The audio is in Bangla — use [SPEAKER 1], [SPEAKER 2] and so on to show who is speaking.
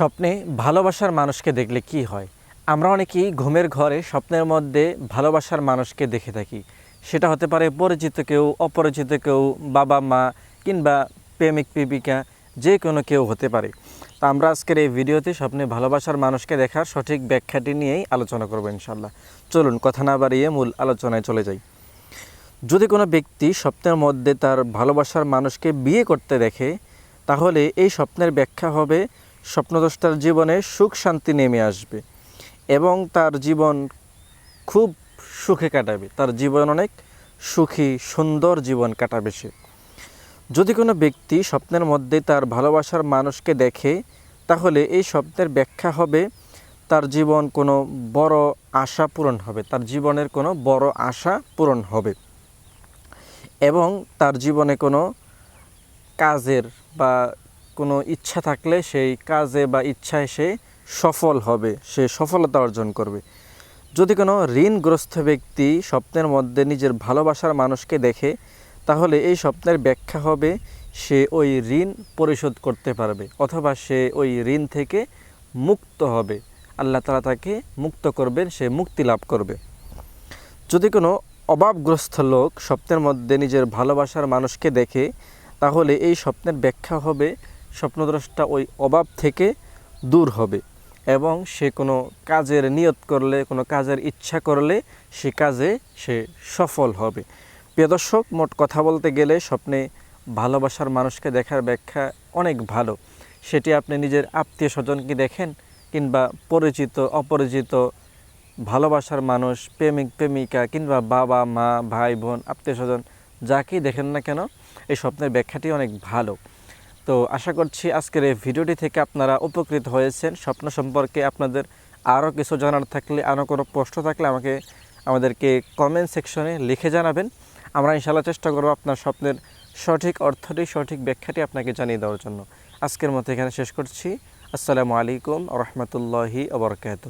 [SPEAKER 1] স্বপ্নে ভালোবাসার মানুষকে দেখলে কি হয়? আমরা অনেকেই ঘুমের ঘরে স্বপ্নের মধ্যে ভালোবাসার মানুষকে দেখে থাকি। সেটা হতে পারে পরিচিত কেউ, অপরিচিত কেউ, বাবা, মা কিংবা প্রেমিক, প্রেমিকা, যে কোনো কেউ হতে পারে। তো আমরা আজকের এই ভিডিওতে স্বপ্নে ভালোবাসার মানুষকে দেখার সঠিক ব্যাখ্যাটি নিয়েই আলোচনা করব ইনশাল্লাহ চলুন কথা না বাড়িয়ে মূল আলোচনায় চলে যাই। যদি কোনো ব্যক্তি স্বপ্নের মধ্যে তার ভালোবাসার মানুষকে বিয়ে করতে দেখে, তাহলে এই স্বপ্নের ব্যাখ্যা হবে স্বপ্নদ্রষ্টার জীবনে সুখ শান্তি নেমে আসবে এবং তার জীবন খুব সুখে কাটাবে। তার জীবন অনেক সুখী, সুন্দর জীবন কাটাবে সে। যদি কোনো ব্যক্তি স্বপ্নের মধ্যে তার ভালোবাসার মানুষকে দেখে, তাহলে এই স্বপ্নের ব্যাখ্যা হবে, তার জীবন কোনো বড় আশা পূরণ হবে, তার জীবনের কোনো বড় আশা পূরণ হবে এবং তার জীবনে কোনো কাজের বা কোনো ইচ্ছা থাকলে সেই কাজে বা ইচ্ছায় সে সফল হবে, সে সফলতা অর্জন করবে। যদি কোনো ঋণগ্রস্ত ব্যক্তি স্বপ্নের মধ্যে নিজের ভালোবাসার মানুষকে দেখে, তাহলে এই স্বপ্নের ব্যাখ্যা হবে সে ওই ঋণ পরিশোধ করতে পারবে অথবা সে ওই ঋণ থেকে মুক্ত হবে। আল্লাহ তালা তাকে মুক্ত করবেন, সে মুক্তি লাভ করবে। যদি কোনো অভাবগ্রস্ত লোক স্বপ্নের মধ্যে নিজের ভালোবাসার মানুষকে দেখে, তাহলে এই স্বপ্নের ব্যাখ্যা হবে স্বপ্নদ্রষ্টা ওই অভাব থেকে দূর হবে এবং সে কোনো কাজের নিয়ত করলে, কোনো কাজের ইচ্ছা করলে সে কাজে সে সফল হবে। প্রিয় দর্শক, মোট কথা বলতে গেলে স্বপ্নে ভালোবাসার মানুষকে দেখার ব্যাখ্যা অনেক ভালো। সেটি আপনি নিজের আত্মীয় স্বজনকে দেখেন কিংবা পরিচিত, অপরিচিত ভালোবাসার মানুষ, প্রেমিক, প্রেমিকা কিংবা বাবা, মা, ভাই, বোন, আত্মীয় স্বজন, যাকেই দেখেন না কেন, এই স্বপ্নের ব্যাখ্যাটি অনেক ভালো। তো আশা করছি আজকের এই ভিডিওটি থেকে আপনারা উপকৃত হয়েছেন। স্বপ্ন সম্পর্কে আপনাদের আরও কিছু জানার থাকলে, আরও কোনো প্রশ্ন থাকলে আমাকে, আমাদেরকে কমেন্ট সেকশনে লিখে জানাবেন। আমরা ইনশাল্লাহ চেষ্টা করব আপনার স্বপ্নের সঠিক অর্থটি, সঠিক ব্যাখ্যাটি আপনাকে জানিয়ে দেওয়ার জন্য। আজকের মতো এখানে শেষ করছি। আসসালামু আলাইকুম রহমতুল্লাহি আবরকাত